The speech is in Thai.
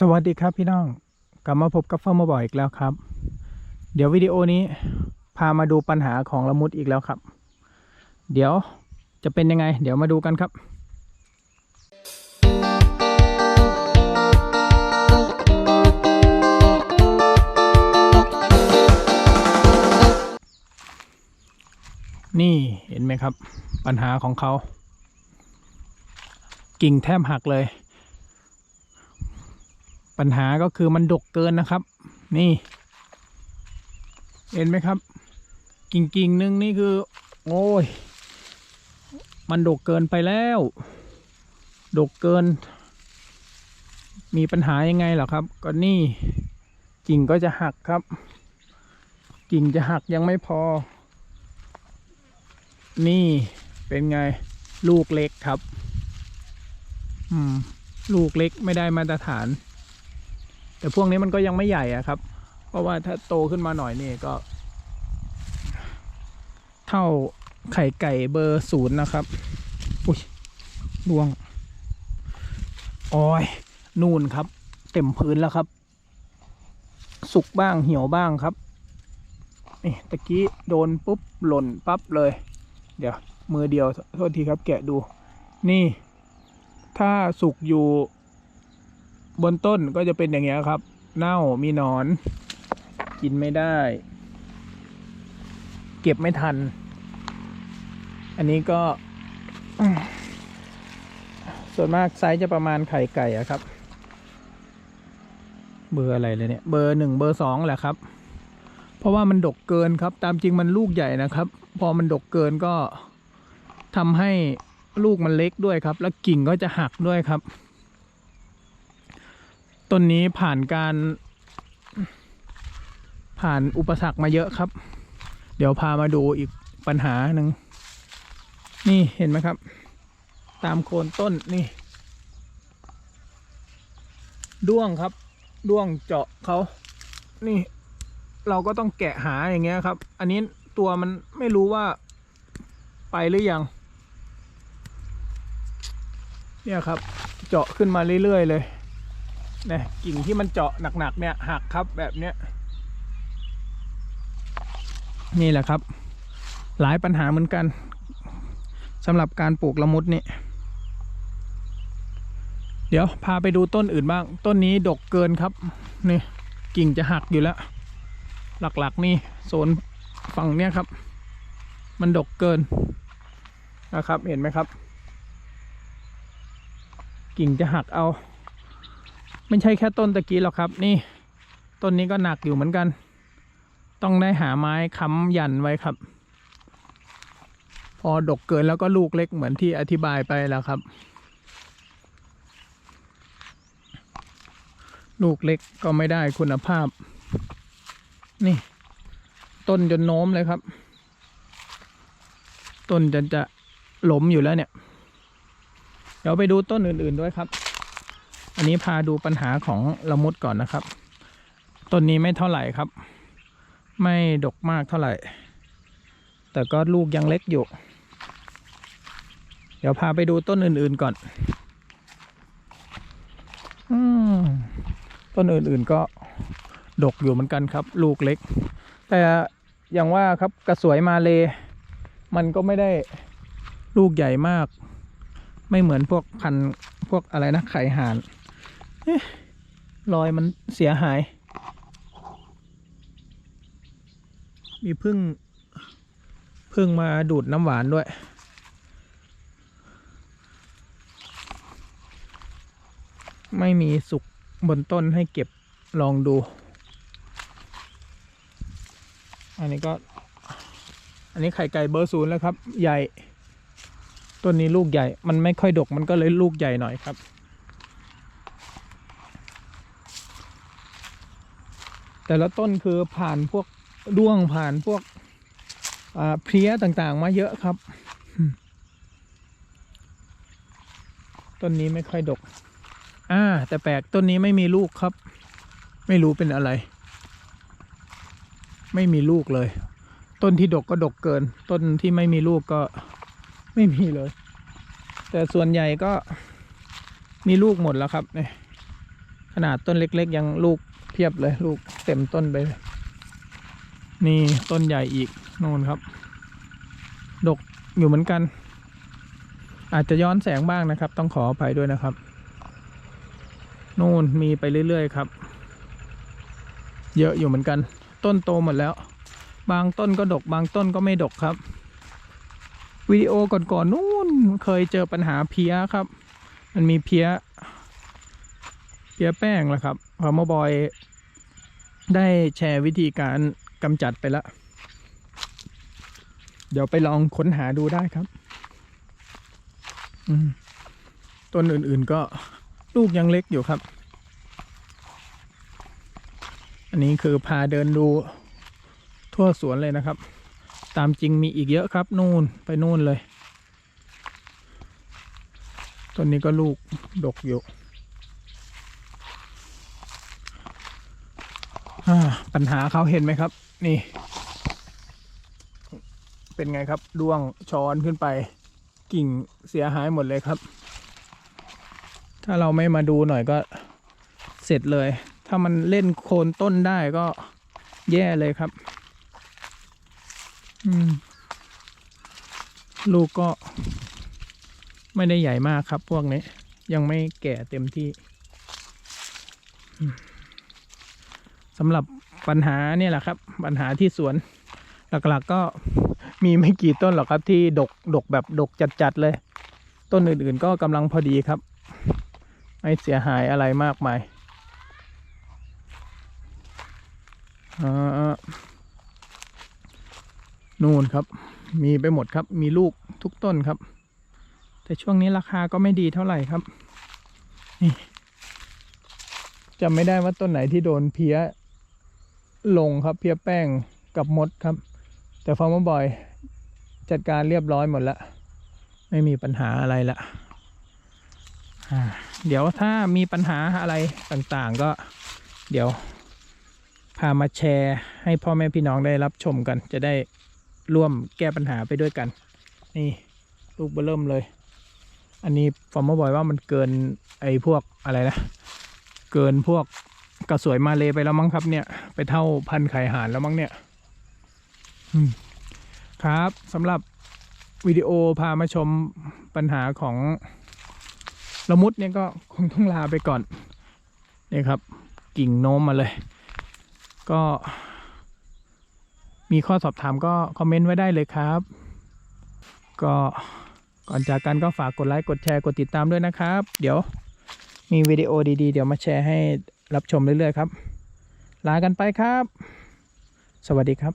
สวัสดีครับพี่น้อง กลับมาพบกับเฟิร์มมาบ่อยอีกแล้วครับ เดี๋ยววิดีโอนี้พามาดูปัญหาของละมุดอีกแล้วครับ เดี๋ยวจะเป็นยังไง เดี๋ยวมาดูกันครับนี่เห็นไหมครับ ปัญหาของเขา กิ่งแทบหักเลย ปัญหาก็คือมันดกเกินนะครับ นี่ เห็นไหมครับ กิ่งกิ่งหนึ่งนี่คือ โอ้ย มันดกเกินไปแล้ว ดกเกิน มีปัญหายังไงเหรอครับ ก็นี่กิ่งก็จะหักครับ กิ่งจะหักยังไม่พอ นี่เป็นไงลูกเล็กครับ อืม ลูกเล็กไม่ได้มาตรฐาน แต่พวกนี้มันก็ยังไม่ใหญ่อะครับ เพราะว่าถ้าโตขึ้นมาหน่อยนี่ก็ เท่าไข่ไก่เบอร์ศูนย์นะครับ อุ้ยดวงโอ้ยนู่นครับ เต็มพื้นแล้วครับ สุกบ้างเหี่ยวบ้างครับนี่ตะกี้โดนปุ๊บหล่นปั๊บเลย เดี๋ยวมือเดียวโทษทีครับ แกะดู นี่ ถ้าสุกอยู่ บนต้นก็จะเป็นอย่างเงี้ยครับ เน่ามีหนอน กินไม่ได้ เก็บไม่ทัน อันนี้ก็ ส่วนมากไซส์จะประมาณไข่ไก่อะครับ เบอร์อะไรเลยเนี่ย เบอร์หนึ่งเบอร์สองแหละครับ เพราะว่ามันดกเกินครับ ตามจริงมันลูกใหญ่นะครับ พอมันดกเกินก็ทำให้ลูกมันเล็กด้วยครับ แล้วกิ่งก็จะหักด้วยครับ ต้นนี้ผ่านการ ผ่านอุปสรรคมาเยอะครับ เดี๋ยวพามาดูอีกปัญหาหนึ่ง นี่เห็นไหมครับ ตามโคนต้นนี่ ด้วงครับ ด้วงเจาะเขา นี่ เราก็ต้องแกะหาอย่างเงี้ยครับ อันนี้ตัวมันไม่รู้ว่าไปหรือยัง เนี่ยครับ เจาะขึ้นมาเรื่อยๆเลย นะกิ่งที่มันเจาะหนักๆเนี่ยหักครับแบบเนี้ยนี่แหละครับ หลายปัญหาเหมือนกันสำหรับการปลูกละมุดนี่เดี๋ยวพาไปดูต้นอื่นบ้าง ต้นนี้ดกเกินครับนี่กิ่งจะหักอยู่แล้ว หลักๆนี่โซนฝั่งเนี้ยครับ มันดกเกินนะครับเห็นไหมครับ กิ่งจะหักเอา ไม่ใช่แค่ต้นตะกี้หรอกครับ นี่ ต้นนี้ก็หนักอยู่เหมือนกัน ต้องได้หาไม้ค้ำยันไว้ครับ พอดกเกินแล้วก็ลูกเล็กเหมือนที่อธิบายไปแล้วครับ ลูกเล็กก็ไม่ได้คุณภาพ นี่ ต้นจนโน้มเลยครับ ต้นจนจะหล้มอยู่แล้วเนี่ย เดี๋ยวไปดูต้นอื่น ๆด้วยครับ อันนี้พาดูปัญหาของละมุดก่อนนะครับ ต้นนี้ไม่เท่าไหร่ครับ ไม่ดกมากเท่าไหร่ แต่ก็ลูกยังเล็กอยู่ เดี๋ยวพาไปดูต้นอื่นๆก่อนอต้นอื่นๆก็ดกอยู่เหมือนกันครับ ลูกเล็ก แต่อย่างว่าครับกระสวยมาเล มันก็ไม่ได้ลูกใหญ่มาก ไม่เหมือนพวกพันพวกอะไรนะไข่ห่าน รอยมันเสียหาย มีพึ่งพึ่งมาดูดน้ำหวานด้วย ไม่มีสุกบนต้นให้เก็บลองดู อันนี้ก็ อันนี้ไข่ไก่เบอร์ศูนย์แล้วครับ ใหญ่ ต้นนี้ลูกใหญ่ มันไม่ค่อยดก มันก็เลยลูกใหญ่หน่อยครับ แต่ละต้นคือผ่านพวกด้วงผ่านพวกเพลี้ยต่างๆ มาเยอะครับ ต้นนี้ไม่ค่อยดก อ่า แต่แปลกต้นนี้ไม่มีลูกครับ ไม่รู้เป็นอะไร ไม่มีลูกเลย ต้นที่ดกก็ดกเกิน ต้นที่ไม่มีลูกก็ไม่มีเลย แต่ส่วนใหญ่ก็มีลูกหมดแล้วครับเนี่ยขนาดต้นเล็ก ๆ ยังลูก เพียบเลยลูกเต็มต้นไปเลยนี่ต้นใหญ่อีกโน่นครับ ดกอยู่เหมือนกัน อาจจะย้อนแสงบ้างนะครับ ต้องขออภัยด้วยนะครับ นู่นมีไปเรื่อยๆครับ เยอะอยู่เหมือนกัน ต้นโตหมดแล้ว บางต้นก็ดก บางต้นก็ไม่ดกครับ วิดีโอก่อนๆนู่นเคยเจอปัญหาเพี้ยครับ มันมีเพี้ยเพี้ยแป้งแหละครับพอมาบอย ได้แชร์วิธีการกำจัดไปแล้ว เดี๋ยวไปลองค้นหาดูได้ครับต้นอื่นๆก็ลูกยังเล็กอยู่ครับ อันนี้คือพาเดินดูทั่วสวนเลยนะครับ ตามจริงมีอีกเยอะครับ นู่นไปนู่นเลย ต้นนี้ก็ลูกดกอยู่อ่า ปัญหาเขาเห็นไหมครับ นี่ เป็นไงครับด้วงช้อนขึ้นไป กิ่งเสียหายหมดเลยครับ ถ้าเราไม่มาดูหน่อยก็เสร็จเลย ถ้ามันเล่นโคนต้นได้ก็แย่เลยครับ ลูกก็ไม่ได้ใหญ่มากครับ พวกนี้ ยังไม่แก่เต็มที่สำหรับ ปัญหาเนี่ยแหละครับ ปัญหาที่สวนหลักๆก็มีไม่กี่ต้นหรอกครับ ที่ดกดกแบบดกจัดๆเลย ต้นอื่นๆก็กำลังพอดีครับ ไม่เสียหายอะไรมากมายอ่านู่นครับ มีไปหมดครับ มีลูกทุกต้นครับ แต่ช่วงนี้ราคาก็ไม่ดีเท่าไหร่ครับนี่จำไม่ได้ว่าต้นไหนที่โดนเพี้ย ลงครับเพี้ยแป้งกับมดครับ แต่ฟาร์มบอยจัดการเรียบร้อยหมดแล้วไม่มีปัญหาอะไรละเดี๋ยวถ้ามีปัญหาอะไรต่างๆ ก็เดี๋ยวพามาแชร์ให้พ่อแม่พี่น้องได้รับชมกัน จะได้ร่วมแก้ปัญหาไปด้วยกัน นี่ลูกเบอเริ่มเลย อันนี้ฟอร์มบอยว่ามันเกินไอ้พวกอะไรนะ เกินพวก กระสวยมาเลยไปแล้วมั้งครับเนี่ย ไปเท่าพันไข่หานแล้วมั้งเนี่ยครับสำหรับวิดีโอพามาชมปัญหาของละมุดเนี่ยก็คงต้องลาไปก่อนนี่ครับ กิ่งโน้มมาเลย ก็ มีข้อสอบถามก็คอมเมนต์ไว้ได้เลยครับ ก็ก่อนจากกันก็ฝากกดไลค์กดแชร์กดติดตามด้วยนะครับ เดี๋ยวมีวิดีโอดีๆ เดี๋ยวมาแชร์ให้ รับชมเรื่อยๆครับ ลากันไปครับ สวัสดีครับ